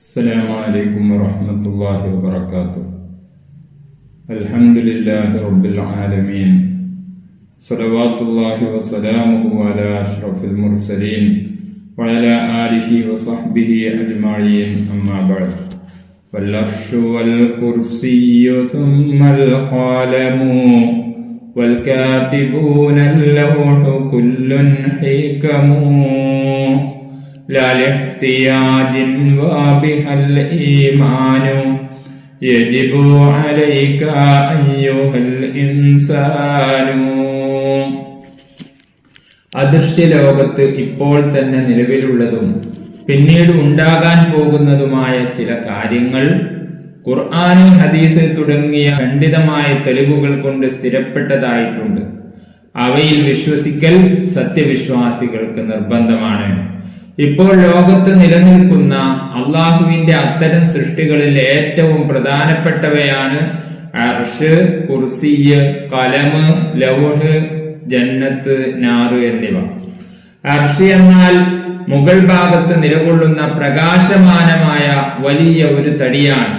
السلام عليكم ورحمة الله وبركاته. الحمد لله رب العالمين. صلوات الله وسلامه على أشرف المرسلين وعلى آله وصحبه أجمعين. أما بعد والعرش والكرسي ثم القلم والكاتبون اللوح كل حكم. لاحتياج وبها الإيمان يجب عليك أيها الإنسان അദൃശ്യ ലോകത്ത് ഇപ്പോൾ തന്നെ നിലവിലുള്ളതും പിന്നീട് ഉണ്ടാകാൻ പോകുന്നതുമായ ചില കാര്യങ്ങൾ ഖുർആാനും ഹദീസ് തുടങ്ങിയ ഖണ്ഡിതമായ തെളിവുകൾ കൊണ്ട് സ്ഥിരപ്പെട്ടതായിട്ടുണ്ട് അവയിൽ വിശ്വസിക്കൽ സത്യവിശ്വാസികൾക്ക് നിർബന്ധമാണ് ഇപ്പോൾ ലോകത്ത് നിലനിൽക്കുന്ന അള്ളാഹുവിന്റെ അത്തരം സൃഷ്ടികളിൽ ഏറ്റവും പ്രധാനപ്പെട്ടവയാണ് അർഷ് കുർസിയ് കലമ് ലൗഹ് ജന്നത്ത് നാറ് എന്നിവ. അർഷ് എന്നാൽ മുകൾ ഭാഗത്ത് നിലകൊള്ളുന്ന പ്രകാശമാനമായ വലിയ ഒരു തടിയാണ്.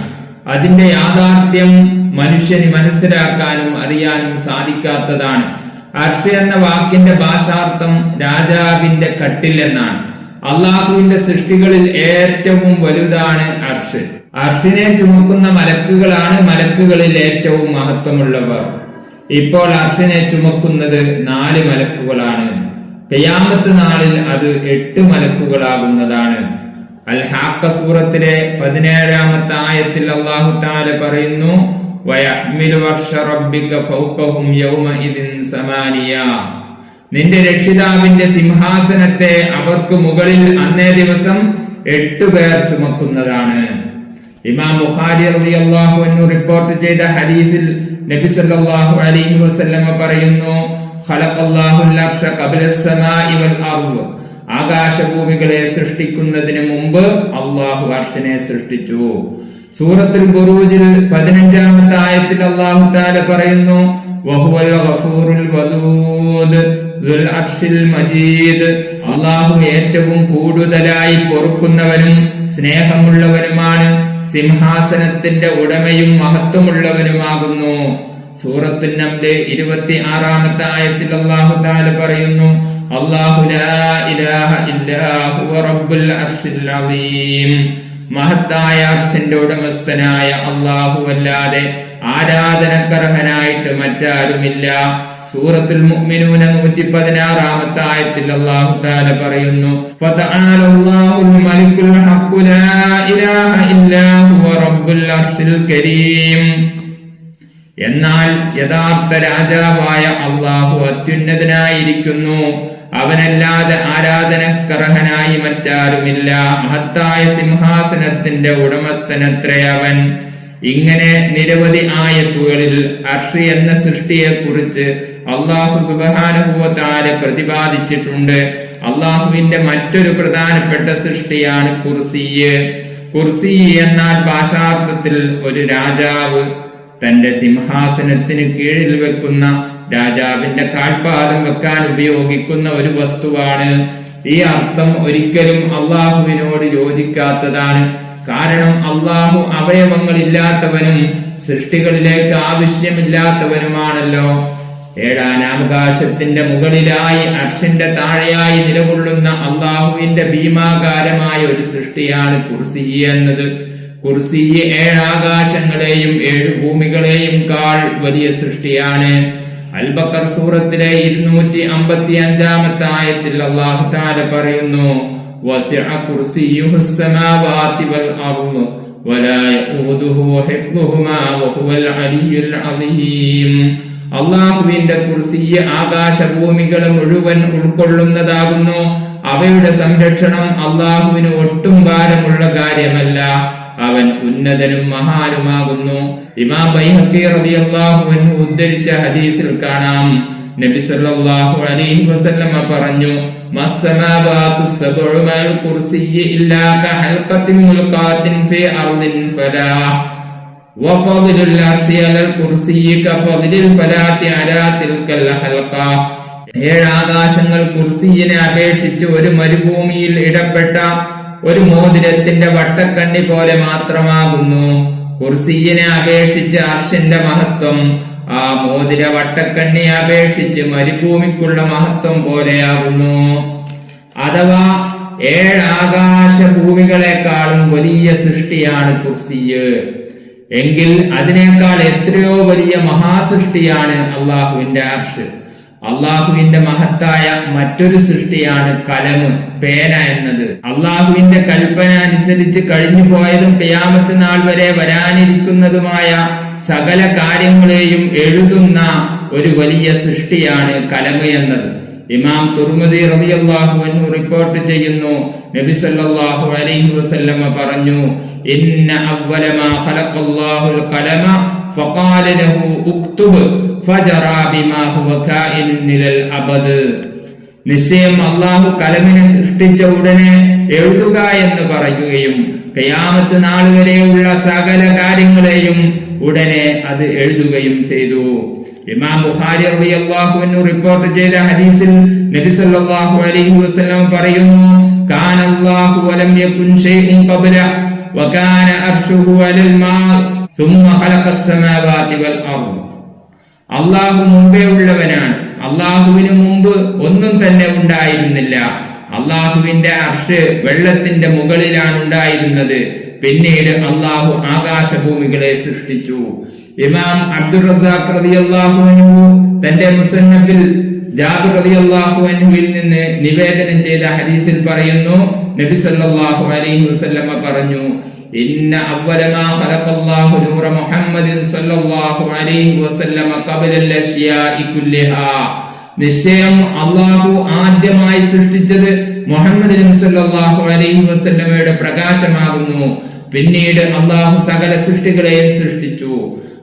അതിന്റെ യാഥാർത്ഥ്യം മനുഷ്യന് മനസ്സിലാക്കാനും അറിയാനും സാധിക്കാത്തതാണ്. അർഷ് എന്ന വാക്കിന്റെ ഭാഷാർത്ഥം രാജാവിന്റെ കട്ടിൽ എന്നാണ്. അള്ളാഹുവിന്റെ സൃഷ്ടികളിൽ ഏറ്റവും വലുതാണ് അർഷ്. അർഷിനെ ചുമക്കുന്ന മലക്കുകളാണ് മലക്കുകളിൽ ഏറ്റവും മഹത്വമുള്ളവർ. ഇപ്പോൾ അർഷിനെ ചുമക്കുന്നത് നാല് മലക്കുകളാണ്. കയ്യാമത്ത് നാളിൽ അത് എട്ട് മലക്കുകളാകുന്നതാണ്. അൽ ഹാക്ക സൂറത്തിലെ പതിനേഴാമത്തെ ആയത്തിൽ അള്ളാഹു താല പറയുന്നു വയഹ്മിൽ വർഷ റബ്ബിക ഫൗഖഹും യൗമഇദിൻ സമാനിയ. നിന്റെ രക്ഷിതാവിന്റെ സിംഹാസനത്തെ അവർക്ക് മുകളിൽ അന്നേ ദിവസം എട്ടു പേർ ചുമക്കുന്നതാണ്. ഇമാം ബുഖാരി റളിയല്ലാഹു അൻഹു റിപ്പോർട്ട് ചെയ്ത ഹദീസിൽ നബി സല്ലല്ലാഹു അലൈഹി വസല്ലമ പറയുന്നു ഖലഖല്ലാഹുൽ അർശ ഖബല സമാഇ വൽ അർദ്. ആകാശഭൂമികളെ സൃഷ്ടിക്കുന്നതിന് മുമ്പ് അള്ളാഹു അർഷനെ സൃഷ്ടിച്ചു. സൂറത്തുൽ ബുറൂജിൽ പതിനഞ്ചാമത്തെ ആയത്തിൽ അള്ളാഹു താല പറയുന്നു വഹുവൽ ഗഫൂറുൽ വദൂദ്. മജീദ്. അള്ളാഹു ഏറ്റവും കൂടുതലായി പൊറുക്കുന്നവനും സ്നേഹമുള്ളവനുമാണ്. സിംഹാസനത്തിന്റെ ഉടമയും മഹത്വമുള്ളവനുമാകുന്നു. സൂറത്തു നംൽ ഇരുപത്തി ആറാമത്തെ ആയത്തിൽ അള്ളാഹു താല പറയുന്നു അള്ളാഹു മഹത്തായ അർശന്റെ ഉടമസ്ഥനായ അള്ളാഹു അല്ലാതെ ആരാധനക്കർഹനായിട്ട് മറ്റാരുമില്ല. സൂറത്തുൽ മുഅ്മിനൂന നൂറ്റി പതിനാറാമത്തെ ആയത്തിൽ അല്ലാഹു തആല പറയുന്നു ഫതആലല്ലാഹുൽ മലിക്കുൽ ഹഖ്ഖു ലാ ഇലാഹ ഇല്ലാ ഹുവ റബ്ബുൽ അർശിൽ കരീം. എന്നാൽ യഥാർത്ഥ രാജാവായ അള്ളാഹു അത്യുന്നതനായിരിക്കുന്നു. അവനല്ലാതെ ആരാധനക്കർഹനായി മറ്റാരുമില്ല. മഹത്തായ സിംഹാസനത്തിന്റെ ഉടമസ്ഥനത്രേ അവൻ. ഇങ്ങനെ നിരവധി ആയത്തുകളിൽ അർഷി എന്ന സൃഷ്ടിയെ കുറിച്ച് അള്ളാഹു സുബാനുഭവത്താൽ പ്രതിപാദിച്ചിട്ടുണ്ട്. അള്ളാഹുവിന്റെ മറ്റൊരു പ്രധാനപ്പെട്ട സൃഷ്ടിയാണ് കുർസിയ്. കുർസി എന്നാൽ ഭാഷാർത്ഥത്തിൽ ഒരു രാജാവ്. തന്റെ സിംഹാസനത്തിന് കീഴിൽ വെക്കുന്ന രാജാവിന്റെ കാൽപാദം വെക്കാൻ ഉപയോഗിക്കുന്ന ഒരു വസ്തുവാണ്. ഈ അർത്ഥം ഒരിക്കലും അള്ളാഹുവിനോട് യോജിക്കാത്തതാണ്. കാരണം അള്ളാഹു അവയവങ്ങളില്ലാത്തവനും സൃഷ്ടികളിലേക്ക് ആവശ്യമില്ലാത്തവനുമാണല്ലോ. ഏഴാനാമകാശത്തിന്റെ മുകളിലായി അർഷിന്റെ താഴെയായി നിലകൊള്ളുന്ന അള്ളാഹുവിന്റെ ഭീമാകാരമായ ഒരു സൃഷ്ടിയാണ് കുർസി എന്നത് കുർസി ഏഴാകാശങ്ങളെയും ഏഴ് ഭൂമികളെയും കാൾ വലിയ സൃഷ്ടിയാണ് അൽബക്കർ സൂറത്തിലെ ഇരുന്നൂറ്റി അമ്പത്തി അഞ്ചാമത്തെ ആയത്തിൽ അള്ളാഹു താല പറയുന്നു وسع كرسيه السماوات والأرض ولا يؤوده حفظهما وهو العلي العظيم അള്ളാഹുവിന്റെ കുർസിയെ ആകാശഭൂമികൾ മുഴുവൻ ഉൾക്കൊള്ളുന്നതാകുന്നു. അവയുടെ സംരക്ഷണം അള്ളാഹുവിന് ഒട്ടും ഭാരമുള്ള കാര്യമല്ല. അവൻ ഉന്നതനും മഹാനുമാകുന്നു. ഇമാം ബൈഹഖി റളിയല്ലാഹു അൻഹു ഉദ്ധരിച്ച ഹദീസിൽ കാണാം. നബി സല്ലല്ലാഹു അലൈഹി വസല്ലമ പറഞ്ഞു മസ്സമാവാതു സബ്ഉ മൽ കുർസിയ ഇല്ലാ കഹൽഖത്തിൻ മുൽഖാത്തിൻ ഫീ അർദിൻ ഫലാ. وفضل العرش على الكرسي كفضل الفلاة على تلك الحلقة ഏഴാകാശങ്ങൾ കുർസിയിനെ അപേക്ഷിച്ച് ഒരു മരുഭൂമിയിൽ ഇടപെട്ട ഒരു മോതിരത്തിന്റെ വട്ടക്കണ്ണി പോലെ മാത്രമാകുന്നു കുർസിയിനെ അപേക്ഷിച്ച് അർഷിന്റെ മഹത്വം ആ മോതിര വട്ടക്കണ്ണിയെ അപേക്ഷിച്ച് മരുഭൂമിക്കുള്ള മഹത്വം പോലെയാകുന്നു അഥവാ ഏഴാകാശ ഭൂമികളെക്കാളും വലിയ സൃഷ്ടിയാണ് കുർസിയ് എങ്കിൽ അതിനേക്കാൾ എത്രയോ വലിയ മഹാസൃഷ്ടിയാണ് അള്ളാഹുവിന്റെ അർഷ്. അള്ളാഹുവിന്റെ മഹത്തായ മറ്റൊരു സൃഷ്ടിയാണ് കലമ് പേന എന്നത്. അള്ളാഹുവിന്റെ കൽപ്പന അനുസരിച്ച് കഴിഞ്ഞു പോയതും ക്യാമത്ത് നാൾ വരെ വരാനിരിക്കുന്നതുമായ സകല കാര്യങ്ങളെയും എഴുതുന്ന ഒരു വലിയ സൃഷ്ടിയാണ് കലമ് എന്നത്. ഇമാം തുർമുദി റളിയല്ലാഹു അൻഹു റിപ്പോർട്ട് ചെയ്യുന്നു. നബി സല്ലല്ലാഹു അലൈഹി വസല്ലമ പറഞ്ഞു ഇന്ന അവ്വല മാ ഖലഖല്ലാഹുൽ ഖലമ ഫഖാല ലഹു ഉക്തുബ് ഫജറ ബിമാ ഹുവ കാഇൻ നിലൽ അബദ്. നിശ്ചയം അള്ളാഹു കലമിനെ സൃഷ്ടിച്ച ഉടനെ എഴുതുക എന്ന് പറയുകയും കയാമത്ത് നാൾ വരെയുള്ള സകല കാര്യങ്ങളെയും ഉടനെ അത് എഴുതുകയും ചെയ്തു. ഇമാം ബുഖാരി റളിയല്ലാഹു അൻഹു റിപ്പോർട്ട് ചെയ്ത ഹദീസിൽ നബി സല്ലല്ലാഹു അലൈഹി വസല്ലം പറയുന്നു കാന അല്ലാഹു വലം യകുൻ ഷൈഉൻ ഖബ്ല വകാന അർശുഹു അലൽ മാ ثم خلق السماوات والأرض അള്ളാഹു മുമ്പേ ഉള്ളവനാണ് അള്ളാഹുവിന് മുമ്പ് ഒന്നും തന്നെ ഉണ്ടായിരുന്നില്ല അള്ളാഹുവിന്റെ അർഷ് വെള്ളത്തിന്റെ മുകളിലാണ് ഉണ്ടായിരുന്നത് പിന്നീട് അള്ളാഹു ആകാശഭൂമികളെ സൃഷ്ടിച്ചു. ഇമാം അബ്ദുൾ റസാഖ് റതി അൻഹു തന്റെ മുസന്നഫിൽ ജാബിർ അള്ളാഹു അൻഹുവിൽ നിന്ന് നിവേദനം ചെയ്ത ഹദീസിൽ പറയുന്നു നബി സല്ലല്ലാഹു അലൈഹി വസല്ലമ പറഞ്ഞു ഇന്ന അവ്വല മാ ഖലഖല്ലാഹു നൂറ മുഹമ്മദിൻ സല്ലല്ലാഹു അലൈഹി വസല്ലമ ഖബല അൽ കുല്ലിഹാ. നിശ്ചയം അള്ളാഹു ആദ്യമായി സൃഷ്ടിച്ചത് മുഹമ്മദ് അലൈഹി വസല്ലമയുടെ പ്രകാശമാകുന്നു. പിന്നീട് അള്ളാഹു സകല സൃഷ്ടികളെയും സൃഷ്ടിച്ചു.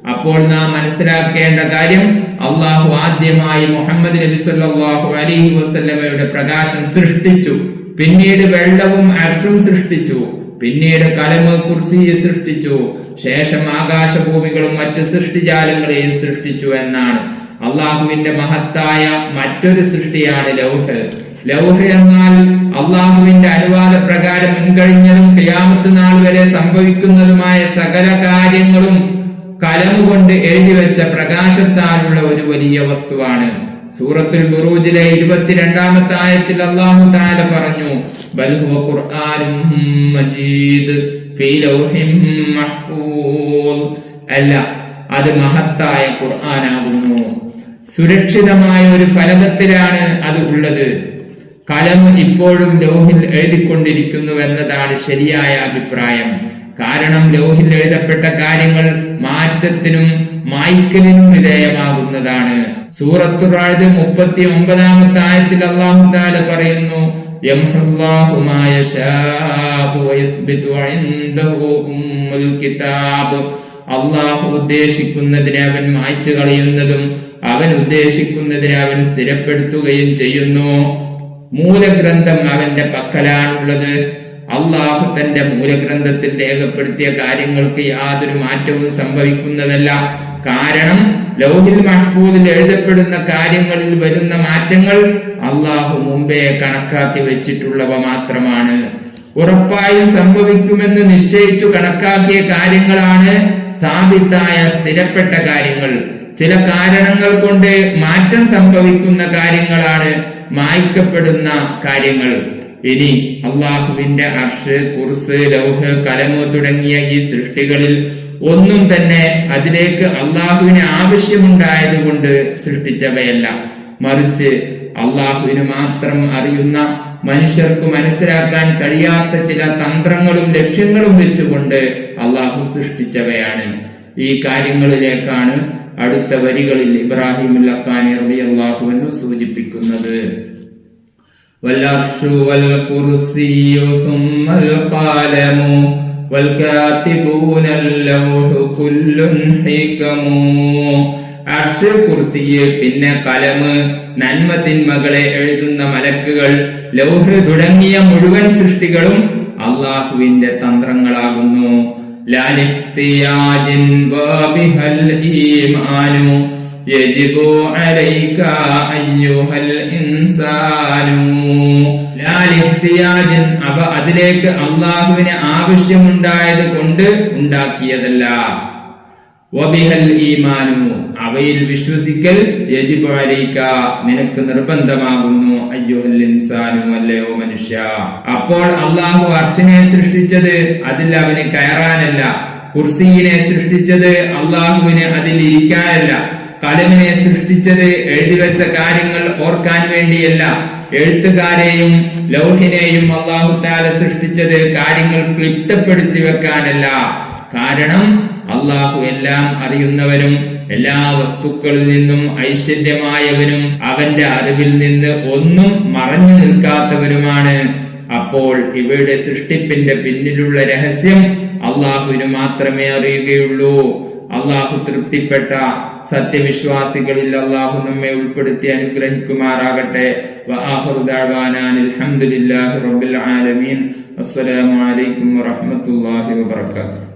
അപ്പോൾ നാം മനസ്സിലാക്കേണ്ട കാര്യം അള്ളാഹു ആദ്യമായി മുഹമ്മദ് നബി സല്ലാഹു അലൈഹി വസല്ലമയുടെ പ്രകാശം സൃഷ്ടിച്ചു. പിന്നീട് വെള്ളവും അർഷും സൃഷ്ടിച്ചു. പിന്നീട് കലമ കുർസിയെ സൃഷ്ടിച്ചു. ശേഷം ആകാശഭൂമികളും മറ്റ് സൃഷ്ടിജാലങ്ങളെയും സൃഷ്ടിച്ചു എന്നാണ്. അള്ളാഹുവിന്റെ മഹത്തായ മറ്റൊരു സൃഷ്ടിയാണ് ലൗഹ്. ലൗഹ് എന്നാൽ അള്ളാഹുവിന്റെ അനുവാദ പ്രകാരം മുൻകഴിഞ്ഞതും ക്യാമത്ത് നാൾ വരെ സംഭവിക്കുന്നതുമായ സകല കാര്യങ്ങളും കലമുകൊണ്ട് എഴുതി വെച്ച പ്രകാശത്താലുള്ള ഒരു വലിയ വസ്തുവാണ്. സൂറത്തുൽ ബുറൂജിലെ ഇരുപത്തിരണ്ടാമത്തെ ആയത്തിൽ അള്ളാഹു താല പറഞ്ഞു മജീദ് ഫീ അല്ല അത് മഹത്തായ ഖുർആനാകുന്നു. സുരക്ഷിതമായ ഒരു ഫലകത്തിലാണ് അത് ഉള്ളത്. കലം ഇപ്പോഴും ലോഹിൽ എഴുതിക്കൊണ്ടിരിക്കുന്നുവെന്നതാണ് ശരിയായ അഭിപ്രായം. കാരണം ലോഹിൽ എഴുതപ്പെട്ട കാര്യങ്ങൾ മാറ്റത്തിനും മായ്ക്കലിനും വിധേയമാകുന്നതാണ്. സൂറത്തുറാഴ് മുപ്പത്തി ഒമ്പതാമത്തെ ആയത്തിൽ അള്ളാഹു താല പറയുന്നു അള്ളാഹു ഉദ്ദേശിക്കുന്നതിനെ അവൻ മായ്ച്ചു കളയുന്നതും അവൻ ഉദ്ദേശിക്കുന്നതിനെ അവൻ സ്ഥിരപ്പെടുത്തുകയും ചെയ്യുന്നു. മൂലഗ്രന്ഥം അവന്റെ പക്കലാണുള്ളത്. അള്ളാഹു തന്റെ മൂലഗ്രന്ഥത്തിൽ രേഖപ്പെടുത്തിയ കാര്യങ്ങൾക്ക് യാതൊരു മാറ്റവും സംഭവിക്കുന്നതല്ല. കാരണം ലൗഹിൽ മഹ്ഫൂദിൽ എഴുതപ്പെടുന്ന കാര്യങ്ങളിൽ വരുന്ന മാറ്റങ്ങൾ അള്ളാഹു മുമ്പേ കണക്കാക്കി വെച്ചിട്ടുള്ളവ മാത്രമാണ്. ഉറപ്പായും സംഭവിക്കുമെന്ന് നിശ്ചയിച്ചു കണക്കാക്കിയ കാര്യങ്ങളാണ് സാബിത്തായ സ്ഥിരപ്പെട്ട കാര്യങ്ങൾ. ചില കാരണങ്ങൾ കൊണ്ട് മാറ്റം സംഭവിക്കുന്ന കാര്യങ്ങളാണ് മായ്ക്കപ്പെടുന്ന കാര്യങ്ങൾ. ഇനി അള്ളാഹുവിന്റെ അർഷ് കുർസ് ലൗഹ് കലമു തുടങ്ങിയ ഈ സൃഷ്ടികളിൽ ഒന്നും തന്നെ അതിലേക്ക് അള്ളാഹുവിന് ആവശ്യമുണ്ടായത് കൊണ്ട് സൃഷ്ടിച്ചവയല്ല. മറിച്ച് അള്ളാഹുവിന് മാത്രം അറിയുന്ന മനുഷ്യർക്ക് മനസ്സിലാക്കാൻ കഴിയാത്ത ചില തന്ത്രങ്ങളും ലക്ഷ്യങ്ങളും വെച്ചുകൊണ്ട് അള്ളാഹു സൃഷ്ടിച്ചവയാണ്. ഈ കാര്യങ്ങളിലേക്കാണ് അടുത്ത വരികളിൽ ഇബ്രാഹിം അക്കാനി റളിയല്ലാഹുവിനു സൂചിപ്പിക്കുന്നത് والعرش والكرسي ثم القلم والكاتبون اللوح كل حكم അർഷ് കുർസിയ് പിന്നെ കലമ് നന്മ തിന്മകളെ എഴുതുന്ന മലക്കുകൾ ലൗഹ് തുടങ്ങിയ മുഴുവൻ സൃഷ്ടികളും അള്ളാഹുവിന്റെ തന്ത്രങ്ങളാകുന്നു ലാലിത്തിയാജിൻ വാബിഹൽ ഈമാനു يجب عليك أيها الإنسان ലാലിഹ്തിയാജിൻ അവ അതിലേക്ക് അള്ളാഹുവിന് ആവശ്യമുണ്ടായത് കൊണ്ട് ഉണ്ടാക്കിയതല്ല വബിഹൽ ഈമാനു അവയിൽ വിശ്വസിക്കൽ യജിബു നിനക്ക് നിർബന്ധമാകുന്നു അയ്യോ ഇൻസാനു അല്ലയോ മനുഷ്യ. അപ്പോൾ അള്ളാഹു അർഷിനെ സൃഷ്ടിച്ചത് അതിൽ അവന് കയറാനല്ല കുർസിയിനെ സൃഷ്ടിച്ചത് അള്ളാഹുവിന് അതിൽ ഇരിക്കാനല്ല കലമിനെ സൃഷ്ടിച്ചത് എഴുതിവെച്ച കാര്യങ്ങൾ ഓർക്കാൻ വേണ്ടിയല്ല. എഴുത്തുകാരെയും ലൗഹിനെയും അള്ളാഹു താല സൃഷ്ടിച്ചത് കാര്യങ്ങൾ ക്ലിപ്തപ്പെടുത്തി വെക്കാനല്ല. കാരണം അള്ളാഹു എല്ലാം അറിയുന്നവരും എല്ലാ വസ്തുക്കളിൽ നിന്നും ഐശ്വര്യമായവനും അവന്റെ അറിവിൽ നിന്ന് ഒന്നും മറഞ്ഞു നിൽക്കാത്തവരുമാണ് അപ്പോൾ ഇവയുടെ സൃഷ്ടിപ്പിന്റെ പിന്നിലുള്ള രഹസ്യം അള്ളാഹുവിന് മാത്രമേ അറിയുകയുള്ളൂ. അള്ളാഹു തൃപ്തിപ്പെട്ട സത്യവിശ്വാസികളിൽ അള്ളാഹു നമ്മെ ഉൾപ്പെടുത്തി അനുഗ്രഹിക്കുമാറാകട്ടെ. അസ്സലാമു അലൈക്കും വറഹ്മത്തുള്ളാഹി വബറകാതുഹു.